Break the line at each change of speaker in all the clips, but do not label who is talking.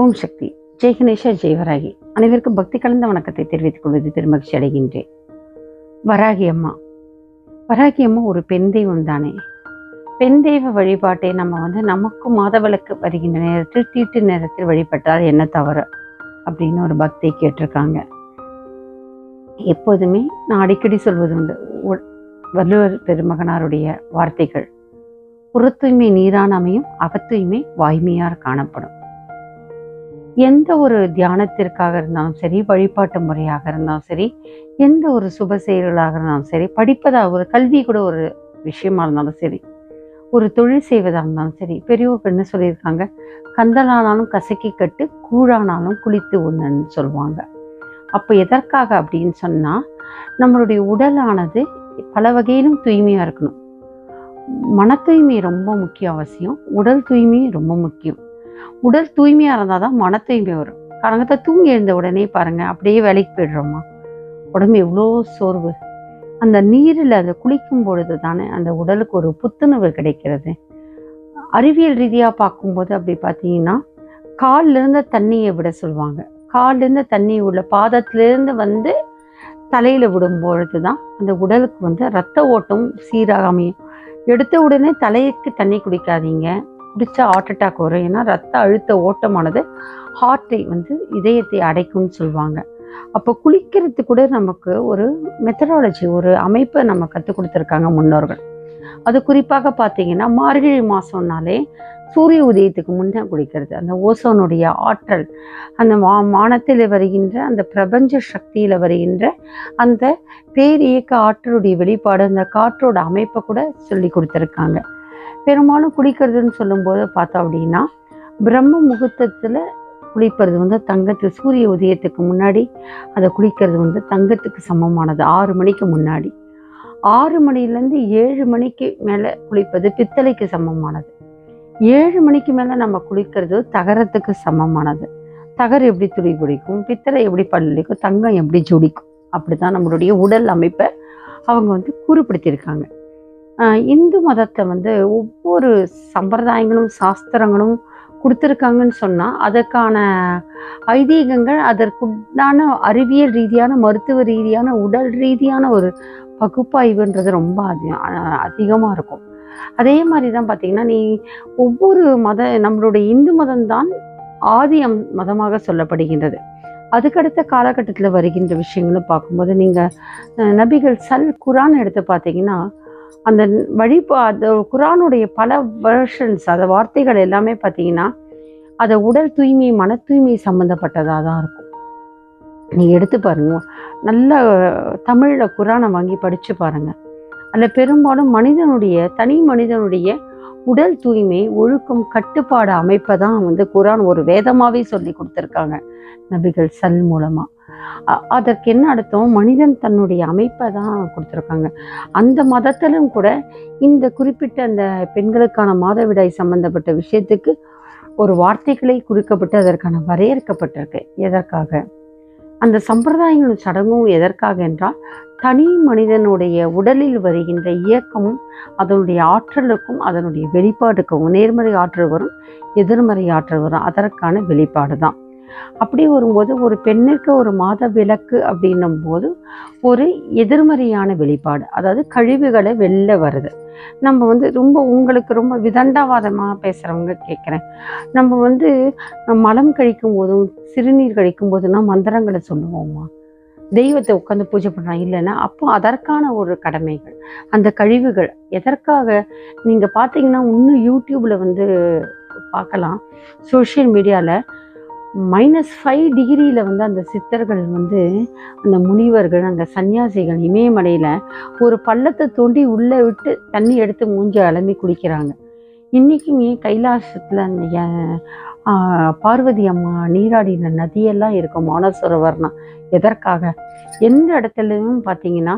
ஓம் சக்தி ஜெய் கணேஷா ஜெய்வராகி அனைவருக்கும் பக்தி கலந்த வணக்கத்தை தெரிவித்துக் கொள்வது பெருமகிழ்ச்சி அடைகின்றேன் வராகி அம்மா வராகி அம்மா ஒரு பெண் தெய்வம் தானே பெண் தெய்வ வழிபாட்டை நம்ம வந்து நமக்கு மாதவிளக்கு வருகின்ற நேரத்தில் தீட்டு நேரத்தில் வழிபட்டால் என்ன தவறு அப்படின்னு ஒரு பக்தி கேட்டிருக்காங்க எப்போதுமே நான் அடிக்கடி சொல்வது உண்டு வள்ளுவர் பெருமகனாருடைய வார்த்தைகள் புறத்தூய்மை நீரானமையும் அமையும் அகத்தூய்மை வாய்மையார் காணப்படும் எந்த ஒரு தியானத்திற்காக இருந்தாலும் சரி வழிபாட்டு முறையாக இருந்தாலும் சரி எந்த ஒரு சுப செயல்களாக இருந்தாலும் சரி படிப்பதாக ஒரு கல்வி கூட ஒரு விஷயமா இருந்தாலும் சரி ஒரு தொழில் செய்வதாக இருந்தாலும் சரி பெரியவர்கள் என்ன சொல்லியிருக்காங்க கந்தலானாலும் கசக்கி கட்டு கூழானாலும் குளித்து ஒன்றுன்னு சொல்லுவாங்க அப்போ எதற்காக அப்படின்னு சொன்னால் நம்மளுடைய உடலானது பல வகையிலும் தூய்மையாக இருக்கணும் மன தூய்மை ரொம்ப முக்கிய அவசியம் உடல் தூய்மையும் ரொம்ப முக்கியம் உடல் தூய்மையாக இருந்தால் தான் மன தூய்மை வரும் காரணத்தை தூங்கி எழுந்த உடனே பாருங்கள் அப்படியே வேலைக்கு போயிடுறோமா உடம்பு எவ்வளோ சோர்வு அந்த நீரில் அதை குளிக்கும் பொழுது தானே அந்த உடலுக்கு ஒரு புத்துணர்வு கிடைக்கிறது அறிவியல் ரீதியாக பார்க்கும்போது அப்படி பார்த்தீங்கன்னா காலிலிருந்து தண்ணியை விட சொல்லுவாங்க காலிலிருந்து தண்ணி உள்ள பாதத்திலேருந்து வந்து தலையில் விடும்பொழுது தான் அந்த உடலுக்கு வந்து ரத்த ஓட்டம் சீராக அமையும் எடுத்த உடனே தலைக்கு தண்ணி குடிக்காதீங்க பிடிச்சா ஹார்ட் அட்டாக் வரும் ஏன்னா ரத்த அழுத்த ஓட்டமானது ஹார்ட்டை வந்து இதயத்தை அடைக்கும்னு சொல்லுவாங்க அப்போ குளிக்கிறது கூட நமக்கு ஒரு மெத்தடாலஜி ஒரு அமைப்பை நம்ம கற்றுக் கொடுத்துருக்காங்க முன்னோர்கள் அது குறிப்பாக பார்த்தீங்கன்னா மார்கழி மாதம்னாலே சூரிய உதயத்துக்கு முன்னே குளிக்கிறது அந்த ஓசோனுடைய ஆற்றல் அந்த மா வானத்தில் வருகின்ற அந்த பிரபஞ்ச சக்தியில் வருகின்ற அந்த பேரியக்க ஆற்றலுடைய வெளிப்பாடு அந்த காற்றோட அமைப்பை கூட சொல்லி கொடுத்துருக்காங்க பெரும்பாலும் குளிக்கிறதுன்னு சொல்லும்போது பார்த்தோம் அப்படின்னா பிரம்ம முகூர்த்தத்தில் குளிப்பது வந்து தங்கத்து சூரிய உதயத்துக்கு முன்னாடி அதை குளிக்கிறது வந்து தங்கத்துக்கு சமமானது ஆறு மணிக்கு முன்னாடி ஆறு மணிலேருந்து ஏழு மணிக்கு மேலே குளிப்பது பித்தளைக்கு சமமானது ஏழு மணிக்கு மேலே நம்ம குளிக்கிறது தகரத்துக்கு சமமானது தகர் எப்படி துளி பிடிக்கும் பித்தளை எப்படி பல்லிக்கும் தங்கம் எப்படி ஜொடிக்கும் அப்படி தான் நம்மளுடைய உடல் அமைப்பை அவங்க வந்து கூறுபடுத்தியிருக்காங்க இந்து மதத்தை வந்து ஒவ்வொரு சம்பிரதாயங்களும் சாஸ்திரங்களும் கொடுத்துருக்காங்கன்னு சொன்னால் அதற்கான ஐதீகங்கள் அதற்குண்டான அறிவியல் ரீதியான மருத்துவ ரீதியான உடல் ரீதியான ஒரு பகுப்பாய்வுன்றது ரொம்ப அதிகமாக இருக்கும் அதே மாதிரி தான் பார்த்திங்கன்னா நீ ஒவ்வொரு மத நம்மளுடைய இந்து மதம்தான் ஆதி மதமாக சொல்லப்படுகின்றது அதுக்கடுத்த காலகட்டத்தில் வருகின்ற விஷயங்களும் பார்க்கும்போது நீங்கள் நபிகள் சல் குரான் எடுத்து பார்த்தீங்கன்னா அந்த வழி அந்த குரானுடைய பல வேர்ஷன்ஸ் அந்த வார்த்தைகள் எல்லாமே பார்த்தீங்கன்னா அதை உடல் தூய்மை மன தூய்மை சம்மந்தப்பட்டதாக தான் இருக்கும் நீ எடுத்து பாருங்க நல்ல தமிழில் குரானை வாங்கி படித்து பாருங்கள் அதில் பெரும்பாலும் மனிதனுடைய தனி மனிதனுடைய உடல் தூய்மை ஒழுக்கம் கட்டுப்பாடு அமைப்பை தான் வந்து குரான் ஒரு வேதமாகவே சொல்லி கொடுத்துருக்காங்க நபிகள் சல் மூலமாக அதற்கு என்ன அர்த்தம் மனிதன் தன்னுடைய அமைப்பை தான் கொடுத்துருக்காங்க அந்த மதத்திலும் கூட இந்த குறிப்பிட்ட அந்த பெண்களுக்கான மாதவிடாய் சம்பந்தப்பட்ட விஷயத்துக்கு ஒரு வார்த்தைகளை குறிக்கப்பட்டு அதற்கான வரையறுக்கப்பட்டிருக்கு எதற்காக அந்த சம்பிரதாயங்களும் சடங்கும் எதற்காக என்றால் தனி மனிதனுடைய உடலில் வருகின்ற இயக்கமும் அதனுடைய ஆற்றலுக்கும் அதனுடைய வெளிப்பாடுக்கும் நேர்மறை ஆற்றல் வரும் எதிர்மறை ஆற்றல் வரும் அதற்கான வெளிப்பாடு தான் அப்படி வரும்போது ஒரு பெண்ணிற்கு ஒரு மாத விளக்கு அப்படின்னும் போது ஒரு எதிர்மறையான வெளிப்பாடு அதாவது கழிவுகளை வெளில வருது நம்ம வந்து ரொம்ப உங்களுக்கு ரொம்ப விதண்டாவாதமாக பேசுகிறவங்க கேட்குறேன் நம்ம வந்து மலம் கழிக்கும் போதும் சிறுநீர் கழிக்கும் போதுன்னா மந்திரங்களை சொல்லுவோமா தெய்வத்தை உட்காந்து பூஜை பண்ணுறாங்க இல்லைன்னா அப்போ அதற்கான ஒரு கடமைகள் அந்த கழிவுகள் எதற்காக நீங்கள் பார்த்தீங்கன்னா இன்னும் யூடியூப்பில் வந்து பார்க்கலாம் சோஷியல் மீடியாவில் மைனஸ் ஃபைவ் டிகிரியில் வந்து அந்த சித்தர்கள் வந்து அந்த முனிவர்கள் அந்த சன்னியாசிகள் இமயமலையில் ஒரு பள்ளத்தை தோண்டி உள்ளே விட்டு தண்ணி எடுத்து மூஞ்சி அலம்பி குடிக்கிறாங்க இன்றைக்குமே கைலாசத்தில் அந்த பார்வதி அம்மா நீராடின நதியெல்லாம் இருக்கும் மானசரோவர்னா எதற்காக எந்த இடத்துலையும் பார்த்தீங்கன்னா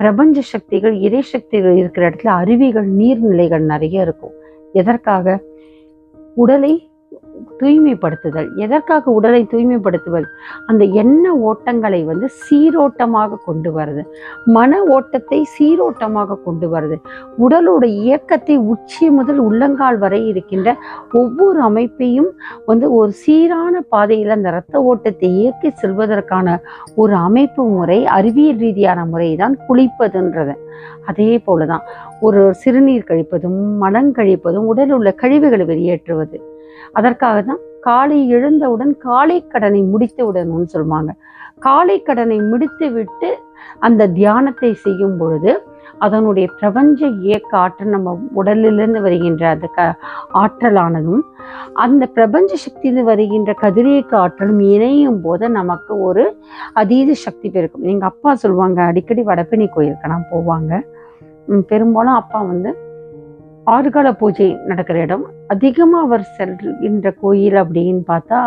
பிரபஞ்ச சக்திகள் இறை சக்திகள் இருக்கிற இடத்துல அருவிகள் நீர்நிலைகள் நிறைய இருக்கும் எதற்காக உடலை தூய்மைப்படுத்துதல் எதற்காக உடலை தூய்மைப்படுத்துவது அந்த எண்ண ஓட்டங்களை வந்து சீரோட்டமாக கொண்டு வருது மன ஓட்டத்தை சீரோட்டமாக கொண்டு வருது உடலோட இயக்கத்தை உச்சி முதல் உள்ளங்கால் வரை இருக்கின்ற ஒவ்வொரு அமைப்பையும் வந்து ஒரு சீரான பாதையில் அந்த இரத்த ஓட்டத்தை இயக்கி செல்வதற்கான ஒரு அமைப்பு முறை அறிவியல் ரீதியான முறை தான் குளிப்பதுன்றது அதே போல தான் ஒரு சிறுநீர் கழிப்பதும் மனம் கழிப்பதும் உடல் உள்ள கழிவுகளை வெளியேற்றுவது அதற்காக தான் காலை எழுந்தவுடன் காலை கடனை முடித்து விடணும்னு சொல்லுவாங்க காலை கடனை முடித்து விட்டு அந்த தியானத்தை செய்யும் பொழுது அதனுடைய பிரபஞ்ச இயக்க ஆற்றல் நம்ம உடலிலிருந்து வருகின்ற அந்த க ஆற்றலானதும் அந்த பிரபஞ்ச சக்தியிலிருந்து வருகின்ற கதிரியக்க ஆற்றலும் இணையும் போது நமக்கு ஒரு அதீத சக்தி பெருக்கும் எங்கள் அப்பா சொல்லுவாங்க அடிக்கடி வடப்பிணி கோயிலுக்கு நான் போவாங்க பெரும்பாலும் அப்பா வந்து ஆறுகால பூஜை நடக்கிற இடம் அதிகமாக அவர் செல்கின்ற கோயில் அப்படின்னு பார்த்தா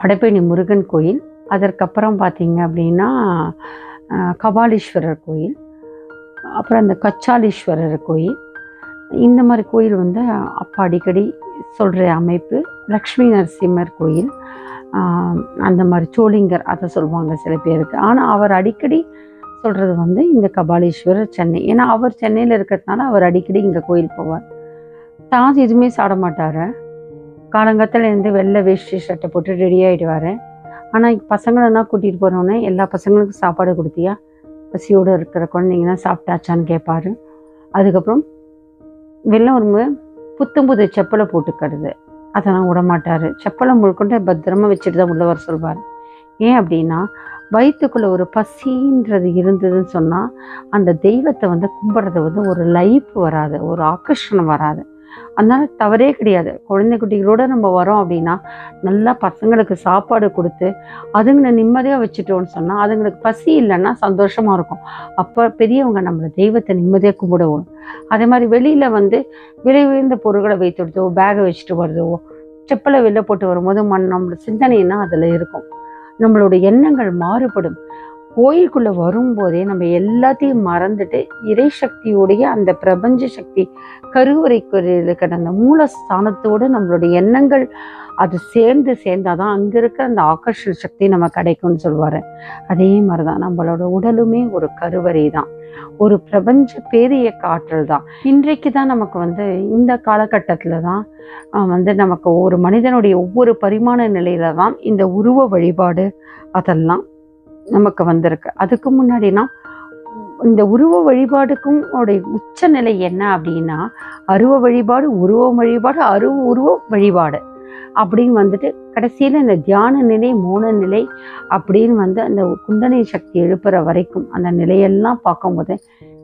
படப்பேணி முருகன் கோயில் அதற்கப்புறம் பார்த்தீங்க அப்படின்னா கபாலீஸ்வரர் கோயில் அப்புறம் அந்த கச்சாலீஸ்வரர் கோயில் இந்த மாதிரி கோயில் வந்து அப்பா அடிக்கடி சொல்கிற அமைப்பு லக்ஷ்மி நரசிம்மர் கோயில் அந்த மாதிரி சோளிங்கர் அதை சொல்லுவாங்க சில பேருக்கு ஆனால் அவர் அடிக்கடி சொல்கிறது வந்து இந்த கபாலீஸ்வரர் சென்னை ஏன்னா அவர் சென்னையில் இருக்கிறதுனால அவர் அடிக்கடி இங்கே கோயில் போவார் தான் எதுவுமே சாட மாட்டார் காலங்காலத்தில் இருந்து வெள்ளை வேஷ்டி ஷர்ட்டை போட்டு ரெடி ஆகிடுவார் ஆனால் பசங்களெல்லாம் கூட்டிகிட்டு போகிறோன்னே எல்லா பசங்களுக்கும் சாப்பாடு கொடுத்தியா பசியோடு இருக்கிற குழந்தைங்கன்னா சாப்பிட்டாச்சான்னு கேட்பார் அதுக்கப்புறம் வெள்ளம் ஒரு புத்தம் புது செப்பலை போட்டுக்கிறது அதெல்லாம் விடமாட்டார் செப்பலை முழுக்கொண்டு பத்திரமா வச்சுட்டு தான் உள்ளே வர சொல்வார் ஏன் அப்படின்னா வயிற்றுக்குள்ளே ஒரு பசின்றது இருந்ததுன்னு சொன்னால் அந்த தெய்வத்தை வந்து கும்பிட்றது வந்து ஒரு லைஃப் வராது ஒரு ஆக்கர்ஷணம் வராது அதனால் தவறே கிடையாது குழந்தை குட்டிகளோட நம்ம வரோம் அப்படின்னா நல்லா பசங்களுக்கு சாப்பாடு கொடுத்து அதுங்களை நிம்மதியாக வச்சுட்டோம்னு சொன்னால் அதுங்களுக்கு பசி இல்லைன்னா சந்தோஷமாக இருக்கும் அப்போ பெரியவங்க நம்மளை தெய்வத்தை நிம்மதியாக கும்பிடுவோம் அதே மாதிரி வெளியில் வந்து விலை உயர்ந்த பொருட்களை வைத்து விடுதோ பேகை வச்சுட்டு வருதோ செப்பலை வெளில போட்டு வரும்போது மண் நம்மளோட சிந்தனைன்னா அதில் இருக்கும் நம்மளோட எண்ணங்கள் மாறுபடும் கோயிலுக்குள்ளே வரும்போதே நம்ம எல்லாத்தையும் மறந்துட்டு இறை சக்தியோடைய அந்த பிரபஞ்ச சக்தி இருக்கிற அந்த மூலஸ்தானத்தோடு நம்மளுடைய எண்ணங்கள் அது சேர்ந்து சேர்ந்தாதான் அங்க அங்கே இருக்கிற அந்த ஆகர்ஷண சக்தி நம்ம கிடைக்கும்னு சொல்லுவார் அதே மாதிரி தான் நம்மளோட உடலுமே ஒரு கருவறை தான் ஒரு பிரபஞ்ச பேரிய காற்றல் தான் இன்றைக்கு தான் நமக்கு வந்து இந்த காலகட்டத்தில் தான் வந்து நமக்கு ஒரு மனிதனுடைய ஒவ்வொரு பரிமாண நிலையில தான் இந்த உருவ வழிபாடு அதெல்லாம் நமக்கு வந்திருக்கு அதுக்கு முன்னாடினா இந்த உருவ வழிபாடுக்கும் உடைய உச்சநிலை என்ன அப்படின்னா அருவ வழிபாடு உருவ வழிபாடு அருவ உருவ வழிபாடு அப்படின்னு வந்துட்டு கடைசியில் இந்த தியான நிலை மோன நிலை அப்படின்னு வந்து அந்த குண்டனை சக்தி எழுப்புற வரைக்கும் அந்த நிலையெல்லாம் பார்க்கும்போது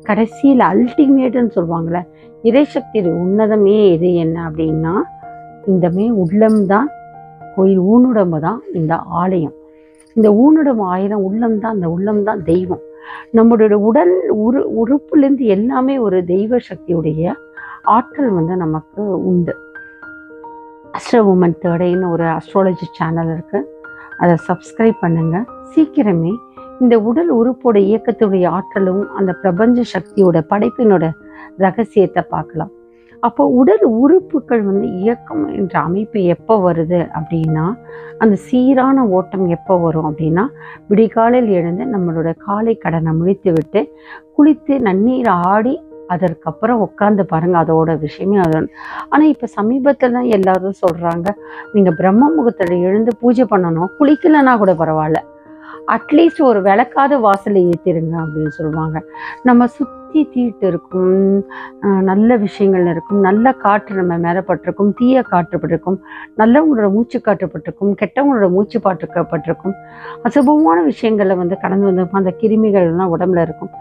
கடைசியில் அல்டிமேட்டுன்னு சொல்லுவாங்களே சக்தி உன்னதமே எது என்ன அப்படின்னா இந்தமே உள்ளம்தான் கோயில் ஊனுடம்பு தான் இந்த ஆலயம் இந்த ஊனுடம்பு ஆயிரம் உள்ளம்தான் அந்த உள்ளம்தான் தெய்வம் நம்மளுடைய உடல் உரு உறுப்புலேருந்து எல்லாமே ஒரு தெய்வ சக்தியுடைய ஆற்றல் வந்து நமக்கு உண்டு அஸ்ட்ரோ உமன் தேர்டைன்னு ஒரு அஸ்ட்ராலஜி சேனல் இருக்குது அதை சப்ஸ்கிரைப் பண்ணுங்கள் சீக்கிரமே இந்த உடல் உறுப்போட இயக்கத்துடைய ஆற்றலும் அந்த பிரபஞ்ச சக்தியோட படைப்பினோட ரகசியத்தை பார்க்கலாம் அப்போ உடல் உறுப்புகள் வந்து இயக்கம் என்ற அமைப்பு எப்போ வருது அப்படின்னா அந்த சீரான ஓட்டம் எப்போ வரும் அப்படின்னா விடிகாலையில் எழுந்து நம்மளோட காலை கடனை முடித்து விட்டு குளித்து நன்னீர் ஆடி அதற்கப்புறம் உட்காந்து பாருங்கள் அதோட விஷயமே அது ஆனால் இப்போ சமீபத்தில் தான் எல்லாரும் சொல்கிறாங்க நீங்கள் பிரம்ம முகத்தில் எழுந்து பூஜை பண்ணணும் குளிக்கலைன்னா கூட பரவாயில்ல அட்லீஸ்ட் ஒரு விளக்காத வாசலை ஏற்றிருங்க அப்படின்னு சொல்லுவாங்க நம்ம சுத் நெத்தி தீட்டு இருக்கும் நல்ல விஷயங்கள் இருக்கும் நல்ல காற்று நம்ம மேலப்பட்டிருக்கும் தீய காற்றுப்பட்டிருக்கும் நல்லவங்களோட மூச்சு காற்றுப்பட்டிருக்கும் கெட்டவங்களோட மூச்சு பாட்டுக்கப்பட்டிருக்கும் அசுபமான விஷயங்களில் வந்து கடந்து வந்திருப்போம் அந்த கிருமிகள்லாம் உடம்புல இருக்கும்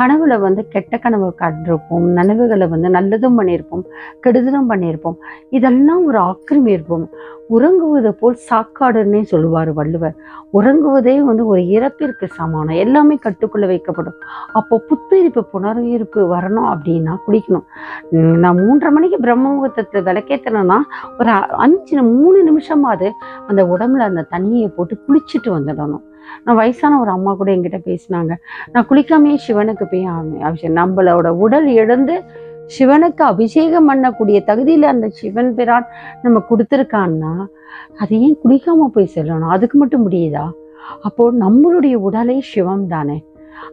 கனவுல வந்து கெட்ட கனவு கண்டிருப்போம் நனவுகளை வந்து நல்லதும் பண்ணியிருப்போம் கெடுதலும் பண்ணியிருப்போம் இதெல்லாம் ஒரு ஆக்கிரமி இருப்போம் உறங்குவது போல் சாக்காடுன்னே சொல்லுவார் வள்ளுவர் உறங்குவதே வந்து ஒரு இறப்பிற்கு சமானம் எல்லாமே கட்டுக்குள்ளே வைக்கப்படும் அப்போ புத்துயிர்ப்பு புனர்விருப்பு வரணும் அப்படின்னா குளிக்கணும் நான் மூன்றரை மணிக்கு பிரம்ம முகூர்த்தத்தில் விளக்கேத்தனா ஒரு அஞ்சு மூணு நிமிஷமாவது அந்த உடம்புல அந்த தண்ணியை போட்டு குளிச்சுட்டு வந்துடணும் நான் வயசான ஒரு அம்மா கூட என்கிட்ட பேசினாங்க நான் குளிக்காமையே சிவனுக்கு போய் அபிஷேகம் நம்மளோட உடல் எழுந்து சிவனுக்கு அபிஷேகம் பண்ணக்கூடிய தகுதியில் அந்த சிவன் பிரான் நம்ம கொடுத்துருக்கான்னா அதை ஏன் குளிக்காம போய் செல்லணும் அதுக்கு மட்டும் முடியுதா அப்போ நம்மளுடைய உடலை சிவம் தானே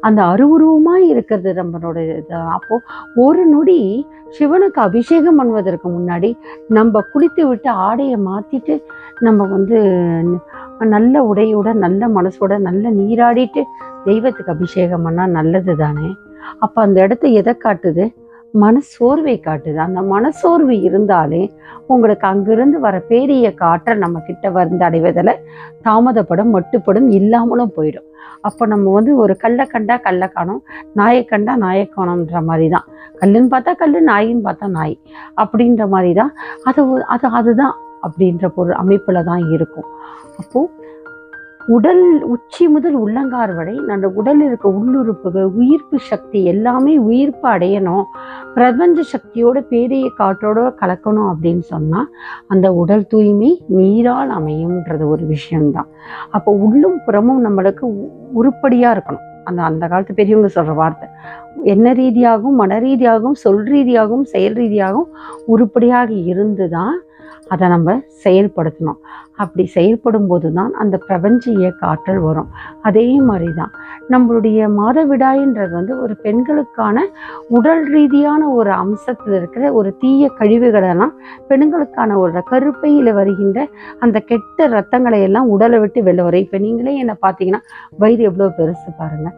அந்த அருவுருவமாக இருக்கிறது நம்மளோட இது அப்போது ஒரு நொடி சிவனுக்கு அபிஷேகம் பண்ணுவதற்கு முன்னாடி நம்ம குளித்து விட்டு ஆடையை மாற்றிட்டு நம்ம வந்து நல்ல உடையோட நல்ல மனசோட நல்ல நீராடிட்டு தெய்வத்துக்கு அபிஷேகம் பண்ணால் நல்லது தானே அப்போ அந்த இடத்த எதை காட்டுது மனசோர்வை காட்டுது அந்த மனசோர்வு இருந்தாலே உங்களுக்கு அங்கிருந்து வர பேரிய காற்றை நம்ம கிட்ட வந்து அடைவதில் தாமதப்படும் மட்டுப்படும் இல்லாமலும் போயிடும் அப்போ நம்ம வந்து ஒரு கல்லை கண்டா கல்லை காணும் நாயை கண்டா நாயை காணும்ன்ற மாதிரி தான் கல்லுன்னு பார்த்தா கல் நாயின்னு பார்த்தா நாய் அப்படின்ற மாதிரி தான் அது அது அதுதான் அப்படின்ற பொருள் அமைப்பில் தான் இருக்கும் அப்போது உடல் உச்சி முதல் உள்ளங்கார் வரை அந்த உடலில் இருக்க உள்ளுறுப்புகள் உயிர்ப்பு சக்தி எல்லாமே உயிர்ப்பு அடையணும் பிரபஞ்ச சக்தியோட பேரைய காற்றோட கலக்கணும் அப்படின்னு சொன்னால் அந்த உடல் தூய்மை நீரால் அமையும்ன்றது ஒரு விஷயம்தான் அப்போ உள்ளும் புறமும் நம்மளுக்கு உருப்படியாக இருக்கணும் அந்த அந்த காலத்து பெரியவங்க சொல்கிற வார்த்தை என்ன ரீதியாகவும் மன ரீதியாகவும் சொல் ரீதியாகவும் செயல் ரீதியாகவும் உருப்படியாக இருந்து தான் அதை நம்ம செயல்படுத்தணும் அப்படி செயல்படும் போது தான் அந்த பிரபஞ்ச இயக்க ஆற்றல் வரும் அதே மாதிரி தான் நம்மளுடைய மாதவிடாயின்றது வந்து ஒரு பெண்களுக்கான உடல் ரீதியான ஒரு அம்சத்தில் இருக்கிற ஒரு தீய கழிவுகளெல்லாம் பெண்களுக்கான ஒரு கருப்பையில் வருகின்ற அந்த கெட்ட ரத்தங்களை எல்லாம் உடலை விட்டு வெளில வரும் இப்போ நீங்களே என்னை பார்த்தீங்கன்னா வயிறு எவ்வளோ பெருசு பாருங்கள்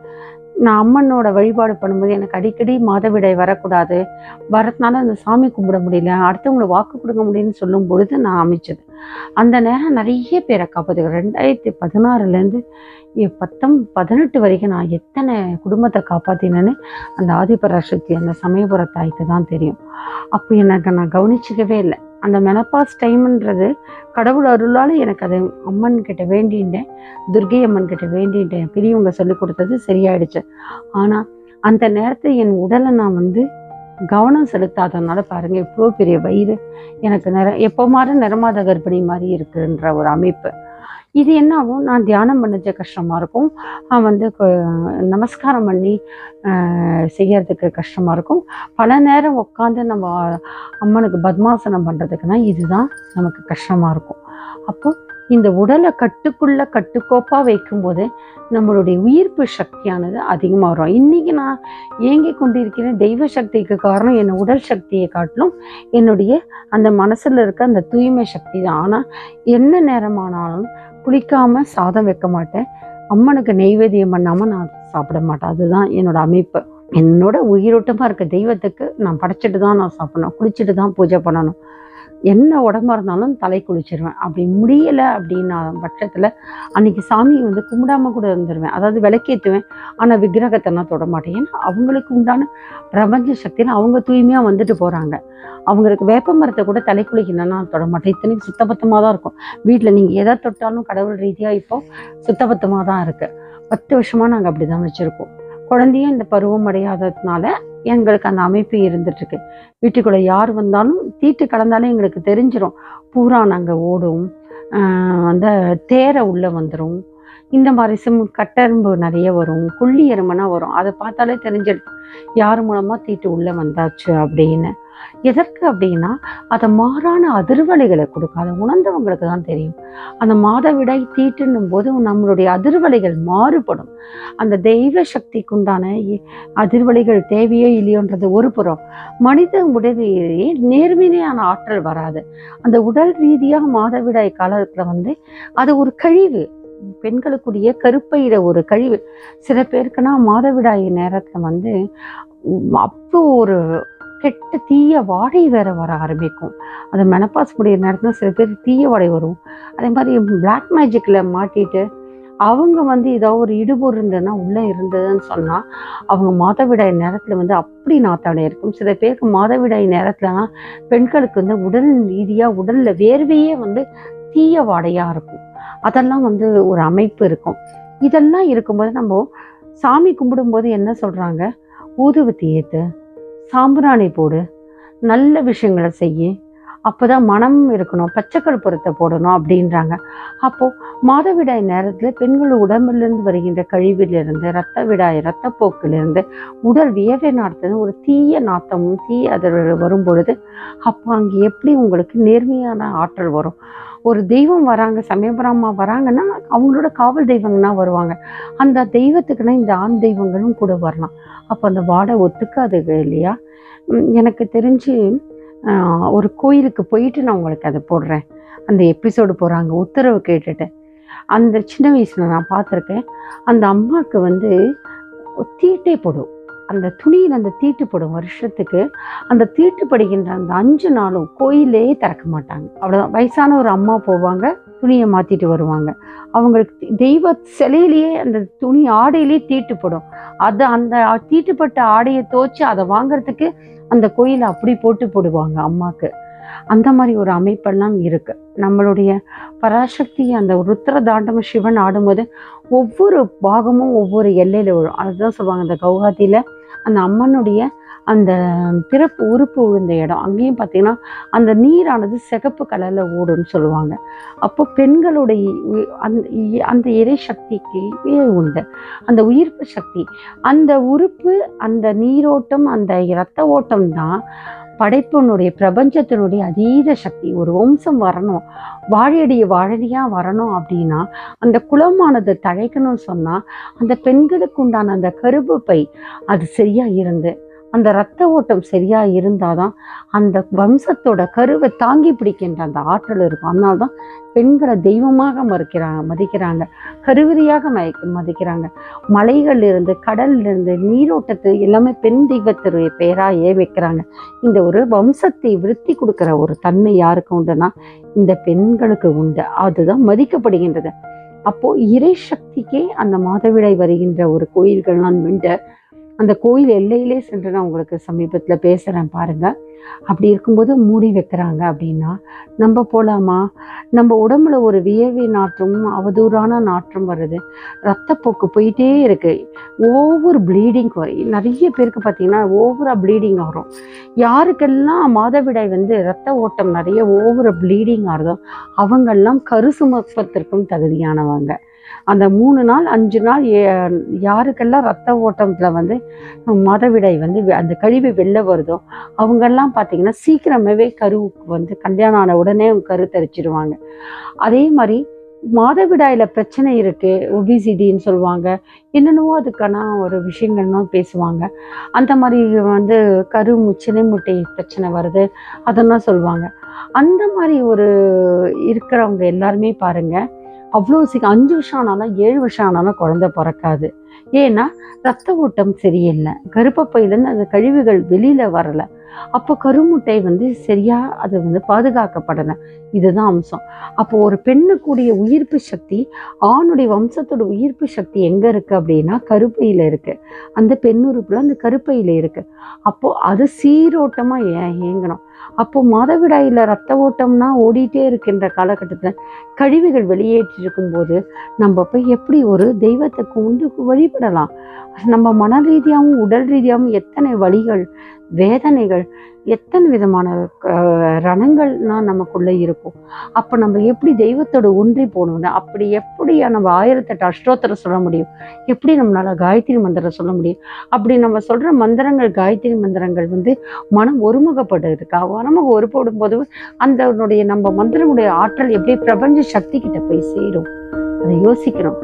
நான் அம்மனோட வழிபாடு பண்ணும்போது எனக்கு அடிக்கடி மாதவிடை வரக்கூடாது வரதுனால அந்த சாமி கும்பிட முடியல அடுத்தவங்களை வாக்கு கொடுக்க முடியும்னு சொல்லும் பொழுது நான் அமைச்சது அந்த நேரம் நிறைய பேரை காப்பது ரெண்டாயிரத்தி பதினாறுலேருந்து பத்தம் பதினெட்டு வரைக்கும் நான் எத்தனை குடும்பத்தை காப்பாற்றினேன்னு அந்த ஆதிபராசக்தி அந்த சமயபுர தாய்க்கு தான் தெரியும் அப்போ எனக்கு நான் கவனிச்சிக்கவே இல்லை அந்த மெனப்பாஸ் டைம்ன்றது கடவுள் அருளால் எனக்கு அது அம்மன் கிட்ட வேண்டிட்டேன் துர்கை அம்மன் கிட்ட வேண்டிட்டேன் பெரியவங்க சொல்லி கொடுத்தது சரியாயிடுச்சு ஆனால் அந்த நேரத்தில் என் உடலை நான் வந்து கவனம் செலுத்தாதனால பாருங்கள் எவ்வளோ பெரிய வயிறு எனக்கு நிற எப்போ மாதிரி நிறமாத கர்ப்பிணி மாதிரி இருக்குன்ற ஒரு அமைப்பு இது என்ன ஆகும் நான் தியானம் பண்ணது கஷ்டமாக இருக்கும் நான் வந்து நமஸ்காரம் பண்ணி செய்யறதுக்கு கஷ்டமாக இருக்கும் பல நேரம் உட்காந்து நம்ம அம்மனுக்கு பத்மாசனம் பண்றதுக்குன்னா இதுதான் நமக்கு கஷ்டமாக இருக்கும் அப்போது இந்த உடலை கட்டுக்குள்ள கட்டுக்கோப்பாக வைக்கும்போது நம்மளுடைய உயிர்ப்பு சக்தியானது அதிகமாக வரும் இன்னைக்கு நான் ஏங்கி கொண்டிருக்கிற தெய்வ சக்திக்கு காரணம் என் உடல் சக்தியை காட்டிலும் என்னுடைய அந்த மனசில் இருக்க அந்த தூய்மை சக்தி தான் ஆனால் என்ன நேரமானாலும் குளிக்காமல் சாதம் வைக்க மாட்டேன் அம்மனுக்கு நெய்வேதியம் பண்ணாமல் நான் சாப்பிட மாட்டேன் அதுதான் என்னோட அமைப்பு என்னோட உயிரோட்டமாக இருக்க தெய்வத்துக்கு நான் படைச்சிட்டு தான் நான் சாப்பிடணும் குளிச்சுட்டு தான் பூஜை பண்ணணும் என்ன உடம்பாக இருந்தாலும் தலை குளிச்சிருவேன் அப்படி முடியலை அப்படின்னா பட்சத்தில் அன்றைக்கி சாமியை வந்து கும்பிடாம கூட இருந்துருவேன் அதாவது விளக்கேற்றுவேன் ஆனால் விக்கிரகத்தை நான் தொட மாட்டேன் ஏன்னா அவங்களுக்கு உண்டான பிரபஞ்ச சக்தியில் அவங்க தூய்மையாக வந்துட்டு போகிறாங்க அவங்களுக்கு வேப்ப மரத்தை கூட தலை குளிக்கணும்னா நான் தொட மாட்டேன் இத்தனைக்கு சுத்தபத்தமாக தான் இருக்கும் வீட்டில் நீங்கள் எதை தொட்டாலும் கடவுள் ரீதியாக இப்போ சுத்தபத்தமாக தான் இருக்குது பத்து வருஷமாக நாங்கள் அப்படி தான் வச்சுருக்கோம் குழந்தையும் இந்த பருவம் அடையாததுனால எங்களுக்கு அந்த அமைப்பு இருந்துட்டுருக்கு வீட்டுக்குள்ளே யார் வந்தாலும் தீட்டு கலந்தாலும் எங்களுக்கு தெரிஞ்சிடும் பூரா நாங்கள் ஓடும் அந்த தேரை உள்ளே வந்துடும் இந்த மாதிரி சிம் கட்டரும்பு நிறைய வரும் கொல்லி எறும்புனா வரும் அதை பார்த்தாலே தெரிஞ்சிடும் யார் மூலமாக தீட்டு உள்ளே வந்தாச்சு அப்படின்னு எதற்கு அப்படின்னா அதை மாறான அதிர்வலைகளை கொடுக்காத அதை உணர்ந்தவங்களுக்கு தான் தெரியும் அந்த மாதவிடாய் தீட்டுன்னும் போது நம்மளுடைய அதிர்வலைகள் மாறுபடும் அந்த தெய்வ சக்திக்குண்டான அதிர்வலைகள் தேவையோ இல்லையோன்றது ஒரு புறம் மனித உடலிலேயே நேர்மையான ஆற்றல் வராது அந்த உடல் ரீதியாக மாதவிடாய் காலத்துல வந்து அது ஒரு கழிவு பெண்களுக்குரிய கருப்பையிட ஒரு கழிவு சில பேருக்குன்னா மாதவிடாய் நேரத்துல வந்து அவ்வளோ ஒரு கெட்ட தீய வாடை வேற வர ஆரம்பிக்கும் அந்த மெனப்பாஸ் முடிய நேரத்தில் சில பேர் தீய வாடை வரும் அதே மாதிரி பிளாக் மேஜிக்கில் மாட்டிட்டு அவங்க வந்து ஏதாவது ஒரு இடுபொரு இருந்ததுன்னா உள்ளே இருந்ததுன்னு சொன்னால் அவங்க மாதவிடாய் நேரத்தில் வந்து அப்படி நாத்தாடை இருக்கும் சில பேருக்கு மாதவிடாய் நேரத்தில்னா பெண்களுக்கு வந்து உடல் ரீதியாக உடலில் வேர்வையே வந்து தீய வாடையாக இருக்கும் அதெல்லாம் வந்து ஒரு அமைப்பு இருக்கும் இதெல்லாம் இருக்கும்போது நம்ம சாமி கும்பிடும்போது என்ன சொல்கிறாங்க ஊதுவத்தி ஏற்று சாம்பிராணி போடு நல்ல விஷயங்களை செய்ய அப்போதான் மனம் இருக்கணும் பச்சைக்கருப்புறத்தை போடணும் அப்படின்றாங்க அப்போது மாதவிடாய் நேரத்தில் பெண்கள் உடம்புலேருந்து வருகின்ற கழிவிலிருந்து ரத்த விடாய் ரத்தப்போக்கிலிருந்து உடல் வியவை நாட்டது ஒரு தீய நாத்தமும் தீய அதில் வரும் பொழுது அப்போ அங்கே எப்படி உங்களுக்கு நேர்மையான ஆற்றல் வரும் ஒரு தெய்வம் வராங்க சமயபுரமா வராங்கன்னா அவங்களோட காவல் தெய்வங்கன்னா வருவாங்க அந்த தெய்வத்துக்குன்னா இந்த ஆண் தெய்வங்களும் கூட வரலாம் அப்போ அந்த வாடை ஒத்துக்காது இல்லையா எனக்கு தெரிஞ்சு ஒரு கோயிலுக்கு போயிட்டு நான் உங்களுக்கு அதை போடுறேன் அந்த எபிசோடு போகிறாங்க உத்தரவு கேட்டுட்டு அந்த சின்ன வயசில் நான் பார்த்துருக்கேன் அந்த அம்மாவுக்கு வந்து தீட்டே போடும் அந்த துணியில் அந்த தீட்டு போடும் வருஷத்துக்கு அந்த தீட்டு படுகின்ற அந்த அஞ்சு நாளும் கோயிலே திறக்க மாட்டாங்க அவ்வளோதான் வயசான ஒரு அம்மா போவாங்க துணியை மாற்றிட்டு வருவாங்க அவங்களுக்கு தெய்வ சிலையிலேயே அந்த துணி ஆடையிலேயே தீட்டுப்படும் அது அந்த தீட்டுப்பட்ட ஆடையை துவச்சி அதை வாங்கிறதுக்கு அந்த கோயிலை அப்படி போட்டு போடுவாங்க அம்மாவுக்கு அந்த மாதிரி ஒரு அமைப்பெல்லாம் இருக்கு நம்மளுடைய பராசக்தி அந்த ருத்ர தாண்டம சிவன் ஆடும்போது ஒவ்வொரு பாகமும் ஒவ்வொரு எல்லையில் வரும் அதுதான் சொல்லுவாங்க அந்த கவுகாத்தியில் அந்த அம்மனுடைய அந்த பிறப்பு உறுப்பு விழுந்த இடம் அங்கேயும் பார்த்தீங்கன்னா அந்த நீரானது சிகப்பு கலரில் ஓடும்னு சொல்லுவாங்க அப்போ பெண்களுடைய அந்த அந்த இறை சக்திக்கு உண்டு அந்த உயிர்ப்பு சக்தி அந்த உறுப்பு அந்த நீரோட்டம் அந்த இரத்த ஓட்டம் தான் படைப்பினுடைய பிரபஞ்சத்தினுடைய அதீத சக்தி ஒரு வம்சம் வரணும் வாழையடிய வாழடியாக வரணும் அப்படின்னா அந்த குளமானது தழைக்கணும்னு சொன்னால் அந்த பெண்களுக்கு உண்டான அந்த கருப்பு பை அது சரியாக இருந்து அந்த ரத்த ஓட்டம் சரியாக இருந்தால் தான் அந்த வம்சத்தோட கருவை தாங்கி பிடிக்கின்ற அந்த ஆற்றல் இருக்கும் அதனால தான் பெண்களை தெய்வமாக மறுக்கிறாங்க மதிக்கிறாங்க கருவிரியாக மதிக்கிறாங்க மலைகள் இருந்து கடல்ல இருந்து நீரோட்டத்து எல்லாமே பெண் தெய்வத்தினுடைய பெயராக ஏ வைக்கிறாங்க இந்த ஒரு வம்சத்தை விருத்தி கொடுக்குற ஒரு தன்மை யாருக்கு உண்டுன்னா இந்த பெண்களுக்கு உண்டு அதுதான் மதிக்கப்படுகின்றது அப்போது இறை சக்திக்கே அந்த மாதவிடை வருகின்ற ஒரு கோயில்கள்லாம் உண்டு அந்த கோயில் எல்லையிலே சென்று நான் உங்களுக்கு சமீபத்தில் பேசுகிறேன் பாருங்கள் அப்படி இருக்கும்போது மூடி வைக்கிறாங்க அப்படின்னா நம்ம போகலாமா நம்ம உடம்புல ஒரு வியவி நாற்றமும் அவதூறான நாற்றம் வருது ரத்தப்போக்கு போயிட்டே இருக்கு ஓவர் ப்ளீடிங் நிறைய பேருக்கு பார்த்தீங்கன்னா ஒவ்வொரு ப்ளீடிங் ஆகும் யாருக்கெல்லாம் மாதவிடாய் வந்து ரத்த ஓட்டம் நிறைய ஒவ்வொரு ப்ளீடிங் ஆகிறதோ அவங்கெல்லாம் கரு சுமப்பத்திற்கும் தகுதியானவங்க அந்த மூணு நாள் அஞ்சு நாள் யாருக்கெல்லாம் ரத்த ஓட்டத்தில் வந்து மதவிடை வந்து அந்த கழிவு வெளில வருதோ அவங்கெல்லாம் பெண்கள்லாம் பார்த்தீங்கன்னா சீக்கிரமாகவே கருவுக்கு வந்து கல்யாணம் ஆன உடனே அவங்க கரு தெரிச்சிருவாங்க அதே மாதிரி மாதவிடாயில் பிரச்சனை இருக்குது ஒபிசிடின்னு சொல்லுவாங்க என்னென்னவோ அதுக்கான ஒரு விஷயங்கள்லாம் பேசுவாங்க அந்த மாதிரி வந்து கரு முச்சினை முட்டை பிரச்சனை வருது அதெல்லாம் சொல்லுவாங்க அந்த மாதிரி ஒரு இருக்கிறவங்க எல்லாருமே பாருங்கள் அவ்வளோ சீக்கிரம் அஞ்சு வருஷம் ஆனாலும் ஏழு வருஷம் ஆனாலும் குழந்த பிறக்காது ஏன்னா ரத்த ஓட்டம் சரியில்லை கருப்பப்பையிலேருந்து அந்த கழிவுகள் வெளியில் வரலை அப்போ கருமுட்டை வந்து சரியாக அது வந்து பாதுகாக்கப்படலை இதுதான் அம்சம் அப்போ ஒரு பெண்ணுக்குடைய உயிர்ப்பு சக்தி ஆணுடைய வம்சத்தோட உயிர்ப்பு சக்தி எங்கே இருக்குது அப்படின்னா கருப்பையில் இருக்குது அந்த பெண்ணுறுப்பில் அந்த கருப்பையில் இருக்குது அப்போது அது சீரோட்டமாக ஏ ஏங்கணும் அப்போது மாதவிடாயில் ரத்த ஓட்டம்னா ஓடிட்டே இருக்கின்ற காலகட்டத்தில் கழிவுகள் வெளியேற்றிருக்கும் போது நம்ம போய் எப்படி ஒரு தெய்வத்தை கொண்டு வழி வழிபடலாம் நம்ம மன ரீதியாகவும் உடல் ரீதியாகவும் எத்தனை வழிகள் வேதனைகள் எத்தனை விதமான ரணங்கள்னா நமக்குள்ளே இருக்கும் அப்போ நம்ம எப்படி தெய்வத்தோடு ஒன்றி போகணும்னு அப்படி எப்படி நம்ம ஆயிரத்தெட்டு அஷ்டோத்தரம் சொல்ல முடியும் எப்படி நம்மளால் காயத்ரி மந்திரம் சொல்ல முடியும் அப்படி நம்ம சொல்கிற மந்திரங்கள் காயத்ரி மந்திரங்கள் வந்து மனம் ஒருமுகப்பட்டு இருக்கா மனமுக ஒருபடும் போது அந்த நம்ம மந்திரமுடைய ஆற்றல் எப்படி பிரபஞ்ச சக்தி கிட்ட போய் சேரும் அதை யோசிக்கிறோம்